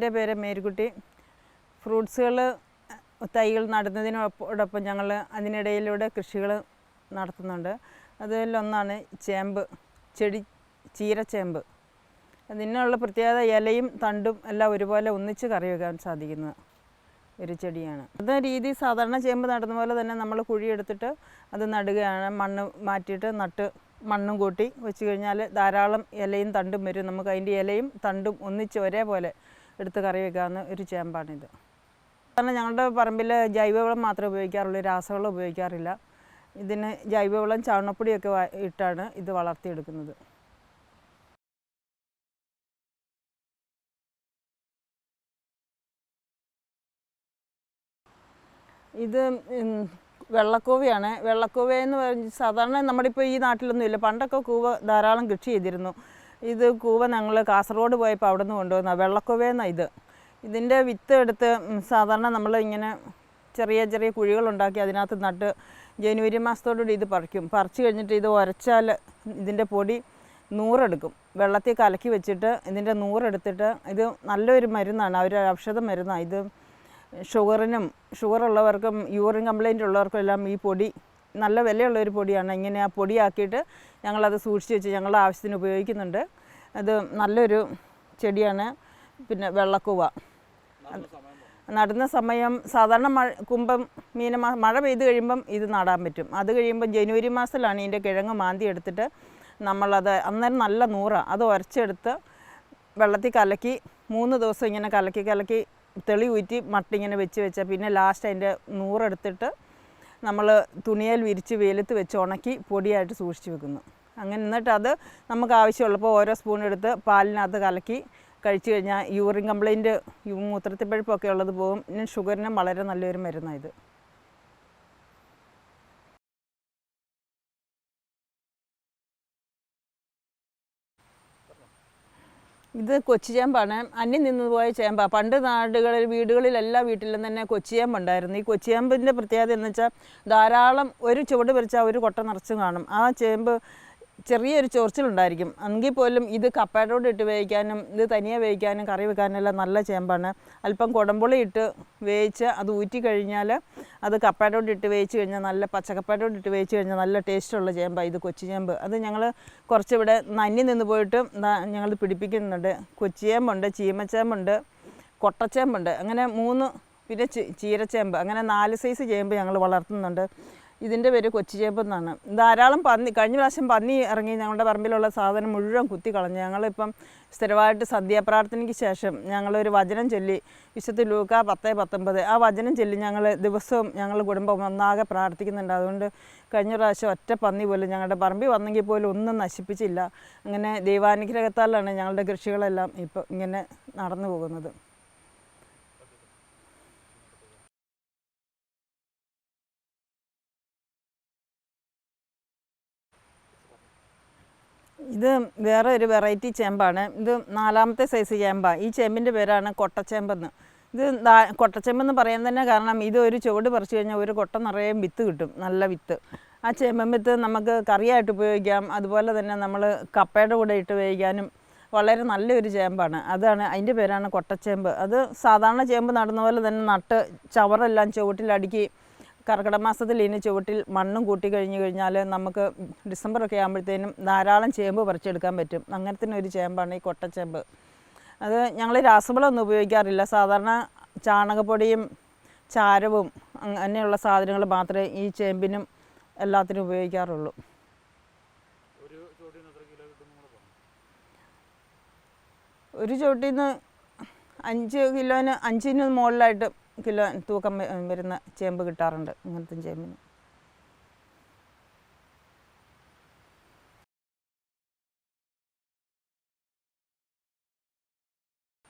എന്റെ പേര് മേരിക്കുട്ടി. ഫ്രൂട്ട്സുകൾ തൈകൾ നടുന്നതിനോടൊപ്പം ഞങ്ങൾ അതിനിടയിലൂടെ കൃഷികൾ നടത്തുന്നുണ്ട്. അതിലൊന്നാണ് ചേമ്പ് ചെടി ചീരച്ചേമ്പ്. അതിനുള്ള പ്രത്യേകത ഇലയും തണ്ടും എല്ലാം ഒരുപോലെ ഒന്നിച്ച് കറി വെക്കാൻ സാധിക്കുന്ന ഒരു ചെടിയാണ്. അത് രീതി സാധാരണ ചേമ്പ് നടുന്ന പോലെ തന്നെ നമ്മൾ കുഴിയെടുത്തിട്ട് അത് നടുകയാണ്. മണ്ണ് മാറ്റിയിട്ട് നട്ട് മണ്ണും കൂട്ടി വെച്ച് കഴിഞ്ഞാൽ ധാരാളം ഇലയും തണ്ടും വരും. നമുക്ക് അതിന്റെ ഇലയും തണ്ടും ഒന്നിച്ച് ഒരേപോലെ എടുത്ത് കറി വെക്കാവുന്ന ഒരു ചേമ്പാണിത്. കാരണം ഞങ്ങളുടെ പറമ്പിൽ ജൈവവളം മാത്രമേ ഉപയോഗിക്കാറുള്ളൂ രാസവളം ഉപയോഗിക്കാറില്ല. ഇതിന് ജൈവവളം ചാണകപ്പൊടിയൊക്കെ വാ- ഇട്ടാണ് ഇത് വളർത്തിയെടുക്കുന്നത്. ഇത് വെള്ളക്കോവയാണ് വെള്ളക്കൂവയാണ്. വെള്ളക്കൂവ എന്ന് പറഞ്ഞ് സാധാരണ നമ്മുടെ ഇപ്പോൾ ഈ നാട്ടിലൊന്നുമില്ല. പണ്ടൊക്കെ കൂവ ധാരാളം കൃഷി ചെയ്തിരുന്നു. ഇത് കൂവ ഞങ്ങൾ കാസർഗോഡ് പോയപ്പോൾ അവിടെ നിന്ന് കൊണ്ടുവന്ന വെള്ളക്കുവയെന്ന ഇത്. ഇതിന്റെ വിത്ത് എടുത്ത് സാധാരണ നമ്മൾ ഇങ്ങനെ ചെറിയ ചെറിയ കുഴികളുണ്ടാക്കി അതിനകത്ത് നട്ട് ജനുവരി മാസത്തോടുകൂടി ഇത് പറിക്കും. പറിച്ച് കഴിഞ്ഞിട്ട് ഇത് ഉരച്ചാൽ ഇതിന്റെ പൊടി നൂറെടുക്കും. വെള്ളത്തിൽ കലക്കി വെച്ചിട്ട് ഇതിന്റെ നൂറെടുത്തിട്ട് ഇത് നല്ലൊരു മരുന്നാണ്. ഒരു ഔഷധ മരുന്നാണ് ഇത്. ഷുഗറിനും ഷുഗർ ഉള്ളവർക്കും യൂറിൻ കംപ്ലൈന്റ് ഉള്ളവർക്കും എല്ലാം ഈ പൊടി നല്ല വിലയുള്ള ഒരു പൊടിയാണ്. ഇങ്ങനെ ആ പൊടിയാക്കിയിട്ട് ഞങ്ങളത് സൂക്ഷിച്ച് വെച്ച് ഞങ്ങളുടെ ആവശ്യത്തിന് ഉപയോഗിക്കുന്നുണ്ട്. അത് നല്ലൊരു ചെടിയാണ്. പിന്നെ വെള്ളക്കൂവ. നടുന്ന സമയം സാധാരണ മഴ കുമ്പം മീന മഴ പെയ്ത് കഴിയുമ്പം ഇത് നടാൻ പറ്റും. അത് കഴിയുമ്പം ജനുവരി മാസത്തിലാണ് ഇതിന്റെ കിഴങ്ങ് മാന്തി എടുത്തിട്ട് നമ്മളത് അന്നേരം നല്ല നൂറാണ് അത് ഉരച്ചെടുത്ത് വെള്ളത്തിൽ കലക്കി മൂന്ന് ദിവസം ഇങ്ങനെ കലക്കി കലക്കി തെളി ഊറ്റി മട്ടിങ്ങനെ വെച്ച് വെച്ചാൽ പിന്നെ ലാസ്റ്റ് അതിന്റെ നൂറെടുത്തിട്ട് നമ്മൾ തുണിയിൽ വിരിച്ച് വെയിലത്ത് വെച്ച് ഉണക്കി പൊടിയായിട്ട് സൂക്ഷിച്ച് വെക്കുന്നു. അങ്ങനെ എന്നിട്ട് അത് നമുക്ക് ആവശ്യമുള്ളപ്പോൾ ഓരോ സ്പൂൺ എടുത്ത് പാലിനകത്ത് കലക്കി കഴിച്ചു കഴിഞ്ഞാൽ യൂറിൻ കംപ്ലൈന്റ് മൂത്രത്തിൽ പഴുപ്പൊക്കെ ഉള്ളത് പോകും. പിന്നെ ഷുഗറിനും വളരെ നല്ലൊരു മരുന്നാണ് ഇത്. ഇത് കൊച്ചിച്ചേമ്പാണ് അന്യം നിന്ന് പോയ ചേമ്പ. പണ്ട് നാടുകളിൽ വീടുകളിൽ എല്ലാ വീട്ടിലും തന്നെ കൊച്ചിയേമ്പുണ്ടായിരുന്നു ഈ കൊച്ചിയേമ്പിന്റെ പ്രത്യേകത എന്ന് വെച്ചാൽ ധാരാളം ഒരു ചുവട് പറിച്ചാൽ ഒരു കൊട്ട നിറച്ചും കാണും. ആ ചേമ്പ് ചെറിയൊരു ചൊറിച്ചിലുണ്ടായിരിക്കും. എങ്കിൽ പോലും ഇത് കപ്പയോട് ഇട്ട് വേവിക്കാനും ഇത് തനിയെ വേവിക്കാനും കറി വെക്കാനും എല്ലാം നല്ല ചേമ്പാണ്. അല്പം കുടമ്പുളി ഇട്ട് വേവിച്ച് അത് ഊറ്റി കഴിഞ്ഞാൽ അത് കപ്പയോട് ഇട്ട് വേവിച്ച് കഴിഞ്ഞാൽ നല്ല പച്ചക്കപ്പയോട് ഇട്ട് വേവിച്ച് കഴിഞ്ഞാൽ നല്ല ടേസ്റ്റുള്ള ചേമ്പാണ് ഇത് കൊച്ചി ചേമ്പ്. അത് ഞങ്ങൾ കുറച്ചിവിടെ നന്നി നിന്ന് പോയിട്ട് ഞങ്ങൾ പിടിപ്പിക്കുന്നുണ്ട്. കൊച്ചിയേമ്പുണ്ട് ചീമച്ചേമ്പുണ്ട് കൊട്ടച്ചേമ്പുണ്ട് അങ്ങനെ മൂന്ന് പിന്നെ ചീരച്ചേമ്പ് അങ്ങനെ നാല് സൈസ് ചേമ്പ് ഞങ്ങൾ വളർത്തുന്നുണ്ട്. ഇതിന്റെ പേര് കൊച്ചി ചേമ്പ് എന്നാണ്. ധാരാളം പന്നി കഴിഞ്ഞ പ്രാവശ്യം പന്നി ഇറങ്ങി ഞങ്ങളുടെ പറമ്പിലുള്ള സാധനം മുഴുവൻ കുത്തി കളഞ്ഞു. ഞങ്ങളിപ്പം സ്ഥിരമായിട്ട് സന്ധ്യാപ്രാർത്ഥനയ്ക്ക് ശേഷം ഞങ്ങളൊരു വചനം ചൊല്ലി വിശുദ്ധ ലൂക്ക പത്ത് പത്തൊമ്പത്. ആ വചനം ചൊല്ലി ഞങ്ങൾ ദിവസവും ഞങ്ങൾ കുടുംബം ഒന്നാകെ പ്രാർത്ഥിക്കുന്നുണ്ട്. അതുകൊണ്ട് കഴിഞ്ഞ പ്രാവശ്യം ഒറ്റ പന്നി പോലും ഞങ്ങളുടെ പറമ്പിൽ വന്നെങ്കിൽ പോലും ഒന്നും നശിപ്പിച്ചില്ല. അങ്ങനെ ദൈവാനുഗ്രഹത്താലാണ് ഞങ്ങളുടെ കൃഷികളെല്ലാം ഇപ്പോൾ ഇങ്ങനെ നടന്നു പോകുന്നത്. ഇത് വേറെ ഒരു വെറൈറ്റി ചേമ്പാണ്. ഇത് നാലാമത്തെ സൈസ് ചേമ്പാണ് ഈ ചേമ്പിന്റെ പേരാണ് കൊട്ടച്ചേമ്പെന്ന്. ഇത് കൊട്ടച്ചേമ്പെന്ന് പറയാൻ തന്നെ കാരണം ഇത് ഒരു ചുവട് പറിച്ചു കഴിഞ്ഞാൽ ഒരു കൊട്ട നിറയെ വിത്ത് കിട്ടും നല്ല വിത്ത്. ആ ചേമ്പൻ വിത്ത് നമുക്ക് കറിയായിട്ട് ഉപയോഗിക്കാം. അതുപോലെ തന്നെ നമ്മൾ കപ്പയുടെ കൂടെ ഇട്ട് വേവിക്കാനും വളരെ നല്ലൊരു ചേമ്പാണ്. അതാണ് അതിന്റെ പേരാണ് കൊട്ടച്ചേമ്പ്. അത് സാധാരണ ചേമ്പ് നടുന്ന പോലെ തന്നെ നട്ട് ചവറെല്ലാം ചുവട്ടിലടുക്കി കർക്കിടക ഇനി ചുവട്ടിൽ മണ്ണും കൂട്ടി കഴിഞ്ഞ് കഴിഞ്ഞാൽ നമുക്ക് ഡിസംബർ ഒക്കെ ആകുമ്പോഴത്തേനും ധാരാളം ചേമ്പ് പറിച്ചെടുക്കാൻ പറ്റും. അങ്ങനത്തെ ഒരു ചേമ്പാണ് ഈ കൊട്ടച്ചേമ്പ്. അത് ഞങ്ങൾ രാസവളമൊന്നും ഉപയോഗിക്കാറില്ല. സാധാരണ ചാണകപ്പൊടിയും ചാരവും അങ്ങനെയുള്ള സാധനങ്ങൾ മാത്രമേ ഈ ചേമ്പിനും എല്ലാത്തിനും ഉപയോഗിക്കാറുള്ളൂ. ഒരു ചുവട്ടിൽ നിന്ന് അഞ്ച് കിലോന് അഞ്ചിന് മുകളിലായിട്ട് കിലോ തൂക്കം വരുന്ന ചേമ്പ് കിട്ടാറുണ്ട് ഇങ്ങനത്തെ ചേമ്പിന്.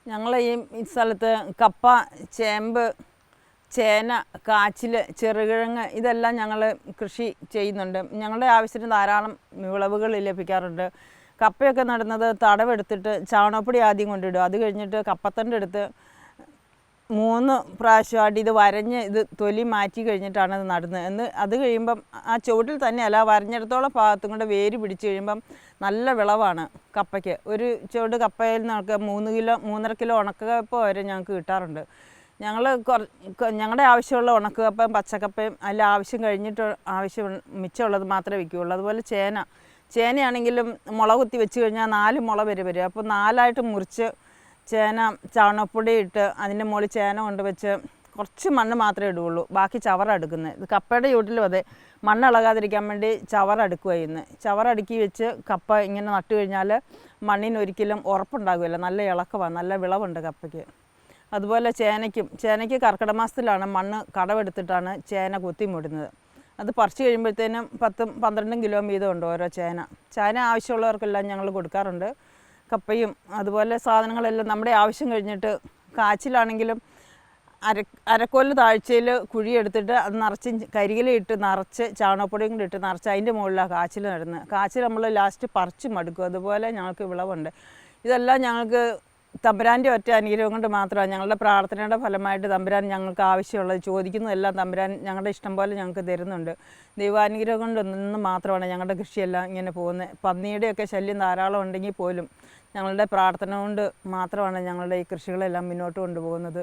ഞങ്ങൾ ഈ ഈ സ്ഥലത്ത് കപ്പ ചേമ്പ് ചേന കാച്ചിൽ ചെറുകിഴങ്ങ് ഇതെല്ലാം ഞങ്ങൾ കൃഷി ചെയ്യുന്നുണ്ട്. ഞങ്ങളുടെ ആവശ്യത്തിന് ധാരാളം വിളവുകൾ ലഭിക്കാറുണ്ട്. കപ്പയൊക്കെ നടുന്നത് തടവെടുത്തിട്ട് ചാണകപ്പൊടി ആദ്യം കൊണ്ടിടും. അത് കഴിഞ്ഞിട്ട് കപ്പത്തണ്ട് എടുത്ത് മൂന്ന് പ്രാവശ്യമായിട്ട് ഇത് വരഞ്ഞ് ഇത് തൊലി മാറ്റി കഴിഞ്ഞിട്ടാണ് ഇത് നടുന്നത്. എന്ന് അത് കഴിയുമ്പം ആ ചുവട്ടിൽ തന്നെയല്ല വരഞ്ഞിടത്തോളം ഭാഗത്തും കൂടെ വേര് പിടിച്ച് കഴിയുമ്പം നല്ല വിളവാണ് കപ്പയ്ക്ക്. ഒരു ചുവട് കപ്പയിൽ നിന്നൊക്കെ മൂന്ന് കിലോ മൂന്നര കിലോ ഉണക്കക്കപ്പ വരെ ഞങ്ങൾക്ക് കിട്ടാറുണ്ട്. ഞങ്ങൾ ഞങ്ങളുടെ ആവശ്യമുള്ള ഉണക്കക്കപ്പയും പച്ചക്കപ്പയും അതിൽ ആവശ്യം കഴിഞ്ഞിട്ട് ആവശ്യം മിച്ചമുള്ളത് മാത്രമേ വിൽക്കുകയുള്ളൂ. അതുപോലെ ചേന. ചേനയാണെങ്കിലും മുള കുത്തി വെച്ച് കഴിഞ്ഞാൽ നാല് മുള വരെ വരും. അപ്പോൾ നാലായിട്ട് മുറിച്ച് ചേന ചാണകപ്പൊടി ഇട്ട് അതിന്റെ മുകളിൽ ചേന കൊണ്ട് വെച്ച് കുറച്ച് മണ്ണ് മാത്രമേ ഇടുകയുള്ളൂ. ബാക്കി ചവറടുക്കുന്നത് ഇത് കപ്പയുടെ ചൂട്ടിലും അതെ മണ്ണ് ഇളകാതിരിക്കാൻ വേണ്ടി ചവറടുക്കുക ഇന്ന് ചവറടുക്കി വെച്ച് കപ്പ ഇങ്ങനെ നട്ടു കഴിഞ്ഞാൽ മണ്ണിന് ഒരിക്കലും ഉറപ്പുണ്ടാകില്ല നല്ല ഇളക്കമാണ് നല്ല വിളവുണ്ട് കപ്പയ്ക്ക്. അതുപോലെ ചേനയ്ക്കും ചേനയ്ക്ക് കർക്കിടക മാസത്തിലാണ് മണ്ണ് കടവെടുത്തിട്ടാണ് ചേന കുത്തി മൂടുന്നത്. അത് പറിച്ച് കഴിയുമ്പോഴത്തേനും പത്തും പന്ത്രണ്ടും കിലോ വീതം ഉണ്ട് ഓരോ ചേന. ചേന ആവശ്യമുള്ളവർക്കെല്ലാം ഞങ്ങൾ കൊടുക്കാറുണ്ട്. കപ്പയും അതുപോലെ സാധനങ്ങളെല്ലാം നമ്മുടെ ആവശ്യം കഴിഞ്ഞിട്ട് കാച്ചിലാണെങ്കിലും അര അരക്കോൽ താഴ്ചയിൽ കുഴിയെടുത്തിട്ട് അത് നിറച്ച് കരികിലിട്ട് നിറച്ച് ചാണകപ്പൊടിയും കൂടി ഇട്ട് നിറച്ച് അതിന്റെ മുകളിലാണ് കാച്ചിൽ നടുന്നത് കാച്ചിൽ നമ്മൾ ലാസ്റ്റ് പറിച്ച് മടുക്കും. അതുപോലെ ഞങ്ങൾക്ക് വിളവുണ്ട്. ഇതെല്ലാം ഞങ്ങൾക്ക് തമ്പുരാന്റെ ഒറ്റ അനുഗ്രഹം കൊണ്ട് മാത്രമാണ് ഞങ്ങളുടെ പ്രാർത്ഥനയുടെ ഫലമായിട്ട് തമ്പുരാൻ ഞങ്ങൾക്ക് ആവശ്യമുള്ളത്. ചോദിക്കുന്നതെല്ലാം തമ്പുരാൻ ഞങ്ങളുടെ ഇഷ്ടം പോലെ ഞങ്ങൾക്ക് തരുന്നുണ്ട്. ദൈവാനുഗ്രഹം കൊണ്ട് നിന്ന് മാത്രമാണ് ഞങ്ങളുടെ കൃഷിയെല്ലാം ഇങ്ങനെ പോകുന്നത്. പന്നിയുടെയൊക്കെ ശല്യം ധാരാളം ഉണ്ടെങ്കിൽ പോലും ഞങ്ങളുടെ പ്രാർത്ഥന കൊണ്ട് മാത്രമാണ് ഞങ്ങളുടെ ഈ കൃഷികളെല്ലാം മുന്നോട്ട് കൊണ്ടുപോകുന്നത്.